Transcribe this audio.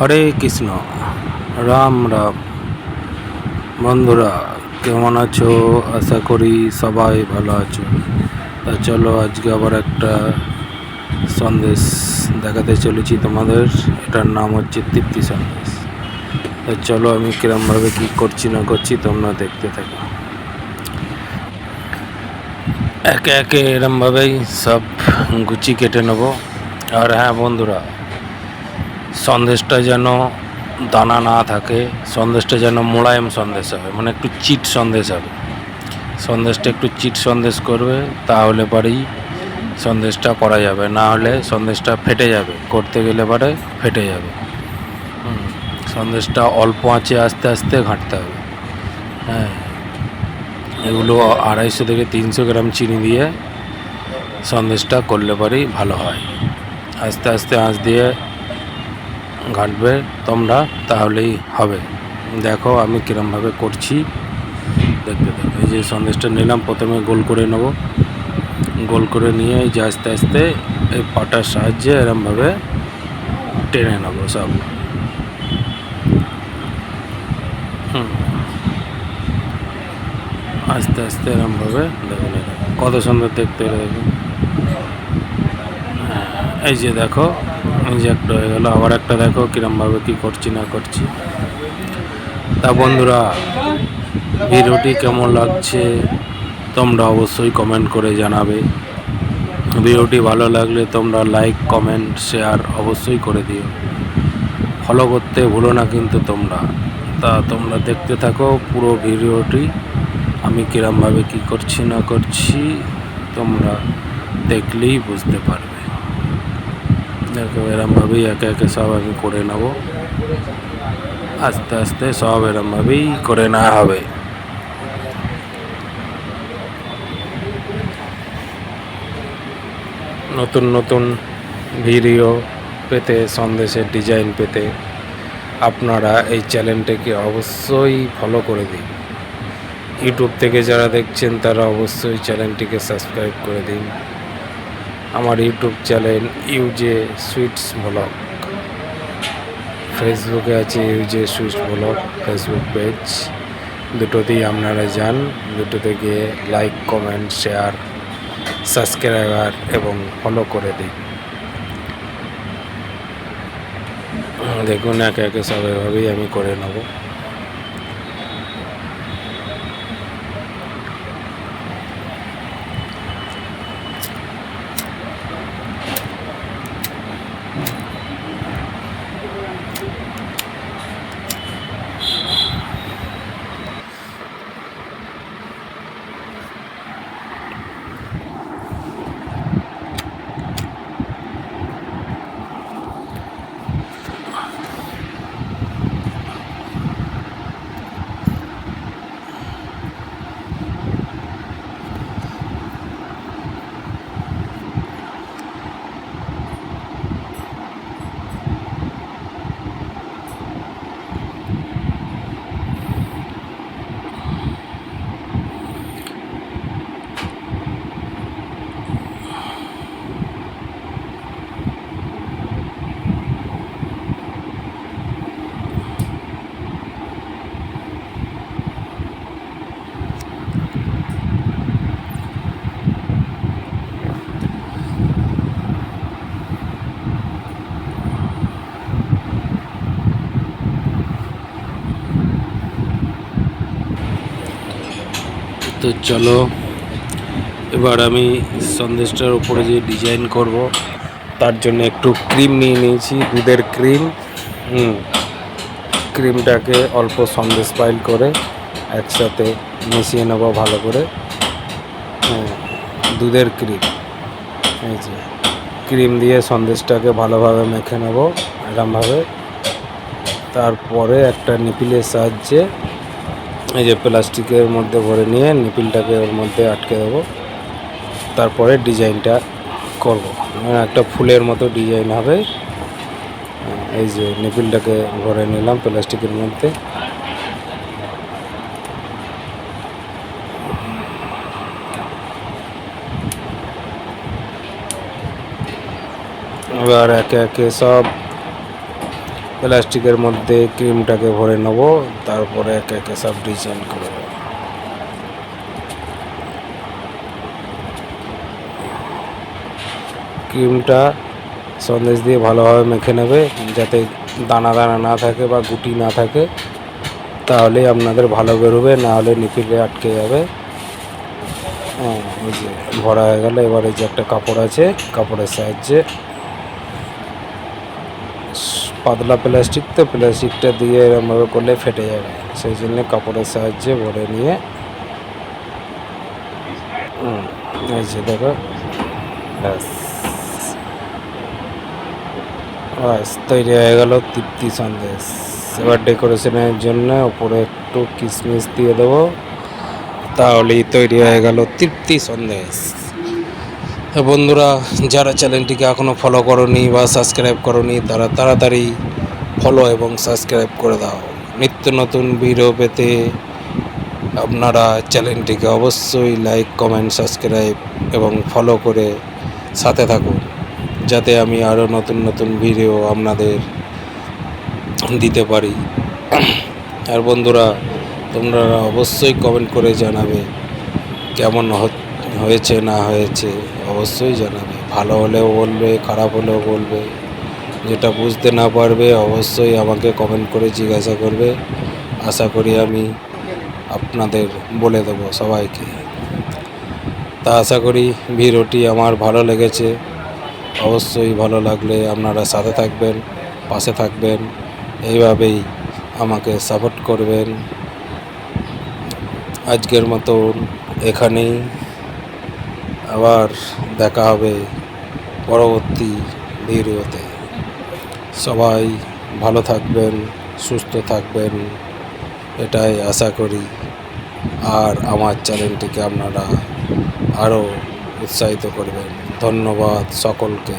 হরে কৃষ্ণ। রাম রাম। বন্ধুরা, কেমন আছো? আশা করি সবাই ভালো আছো। তা চলো, আজকে আবার একটা সন্দেশ দেখাতে চলেছি তোমাদের। এটার নাম হচ্ছে তৃপ্তি সন্দেশ। তা চলো, আমি কিরমভাবে কী করছি না করছি তোমরা দেখতে থাকো। একে একে এরমভাবেই সব গুচি কেটে নেব। আর হ্যাঁ বন্ধুরা সন্দেশটা যেন দানা না থাকে, সন্দেশটা যেন মোলায়েম সন্দেশ হবে মানে একটু চিট সন্দেশ হবে। সন্দেশটা একটু চিট সন্দেশ করবে, তাহলে পরেই সন্দেশটা করা যাবে। না হলে সন্দেশটা ফেটে যাবে, করতে গেলে পরে ফেটে যাবে। সন্দেশটা অল্প আঁচে আস্তে আস্তে ঘাঁটতে হবে। হ্যাঁ এগুলো আড়াইশো থেকে তিনশো গ্রাম চিনি দিয়ে সন্দেশটা করলে পরেই ভালো হয়। আস্তে আস্তে আঁচ দিয়ে ঘাঁটবে তোমরা তাহলেই হবে। দেখো আমি কীরমভাবে করছি। দেখতে দেখো এই যে সন্দেশটা নিলাম প্রথমে গোল করে নেব। গোল করে নিয়ে এই যে আস্তে আস্তে এই পাটার সাহায্যে এরমভাবে টেনে নেব সব। আস্তে আস্তে এরমভাবে দেখুন দেখো, কত সুন্দর দেখতে হ্যাঁ, এই যে দেখো এই যে একটা হয়ে গেলো। আবার একটা দেখো কিরমভাবে কি করছি না করছি। তা বন্ধুরা, ভিডিওটি কেমন লাগছে তোমরা অবশ্যই কমেন্ট করে জানাবে। ভিডিওটি ভালো লাগলে তোমরা লাইক কমেন্ট শেয়ার অবশ্যই করে দিও। ফলো করতে ভুলো না কিন্তু তোমরা। তা তোমরা দেখতে থাকো পুরো ভিডিওটি, আমি কিরমভাবে কি করছি না করছি তোমরা দেখলেই বুঝতে পারবে। দেখো এরমভাবেই একে একে সব আমি করে নেব। আস্তে আস্তে সব এরমভাবেই করে নেওয়া হবে। নতুন নতুন ভিডিও পেতে, সন্দেশের ডিজাইন পেতে আপনারা এই চ্যানেলটাকে অবশ্যই ফলো করে দিন। ইউটিউব থেকে যারা দেখছেন, তারা অবশ্যই চ্যানেলটিকে সাবস্ক্রাইব করে দিন। আমার YouTube channel UJ sweets blog ফেসবুকে আছে UJ sweets blog Facebook page. দুটোতেই আপনারা যান। দুটোতে গিয়ে লাইক কমেন্ট শেয়ার সাবস্ক্রাইবার এবং ফলো করে দিন। দেখুন একে একে সব এভাবেই আমি করে নেব। তো চলো, এবার আমি সন্দেশটার উপরে যে ডিজাইন করব, তার জন্য একটু ক্রিম নিয়ে নিয়েছি, দুধের ক্রিম ক্রিমটাকে অল্প সন্দেশ পাইল করে একসাথে মিশিয়ে নেব ভালো করে। হ্যাঁ দুধের ক্রিম এই যে ক্রিম দিয়ে সন্দেশটাকে ভালোভাবে মেখে নেব এরমভাবে তারপরে একটা নিপিলের সাহায্যে এই যে প্লাস্টিকের মধ্যে ভরে নিয়ে নিপিলটাকে ওর মধ্যে আটকে দেবো। তারপরে ডিজাইনটা করব। মানে একটা ফুলের মতো ডিজাইন হবে। এই যে নিপিলটাকে ভরে নিলাম প্লাস্টিকের মধ্যে। এবার একে একে সব প্লাস্টিকের মধ্যে ক্রিমটাকে ভরে নেব, তারপরে একে একে সব ডিজাইন করব ক্রিমটা সন্দেশ দিয়ে ভালোভাবে মেখে নেবে, যাতে দানা দানা না থাকে বা গুটি না থাকে, তাহলেই আপনাদের ভালো বেরোবে, না হলে নিপিলে আটকে যাবে। হ্যাঁ যে ভরা হয়ে গেল, এবার এই যে একটা কাপড় আছে, কাপড়ের সাহায্যে পাতলা প্লাস্টিক তো প্লাস্টিকটা দিয়ে এরমভাবে করলে ফেটে যাবে। সেই জন্য কাপড়ের সাহায্যে ভরে নিয়ে এই যে দেখো, ব্যাস। তৈরি হয়ে গেল তৃপ্তি সন্দেশ। এবার ডেকোরেশনের জন্য ওপরে একটু কিশমিশ দিয়ে দেবো, তাহলেই তৈরি হয়ে গেল তৃপ্তি সন্দেশ। বন্ধুরা, যারা চ্যানেলটিকে এখনও ফলো করনি বা সাবস্ক্রাইব করনি, তারা তাড়াতাড়ি ফলো এবং সাবস্ক্রাইব করে দাও। নিত্য নতুন ভিডিও পেতে আপনারা চ্যানেলটিকে অবশ্যই লাইক কমেন্ট সাবস্ক্রাইব এবং ফলো করে সাথে থাকুন, যাতে আমি আরও নতুন নতুন ভিডিও আপনাদের দিতে পারি। আর বন্ধুরা, তোমরা অবশ্যই কমেন্ট করে জানাবে কেমন হ- হয়েছে না হয়েছে, অবশ্যই জানাবে। ভালো হলেও বলবে, খারাপ হলেও বলবে। যেটা বুঝতে না পারবে, অবশ্যই আমাকে কমেন্ট করে জিজ্ঞাসা করবে। আশা করি আমি আপনাদের বলে দেবো সবাইকে। তা আশা করি ভিডিওটি আমার ভালো লেগেছে। অবশ্যই ভালো লাগলে আপনারা সাথে থাকবেন, পাশে থাকবেন। এইভাবেই আমাকে সাপোর্ট করবেন। আজকের মতন এখানেই। আবার দেখা হবে পরবর্তী ভিডিওতে। সবাই ভালো থাকবেন, সুস্থ থাকবেন, এটাই আশা করি। আর আমার চ্যানেলটিকে আপনারা আরও উৎসাহিত করবেন। ধন্যবাদ সকলকে।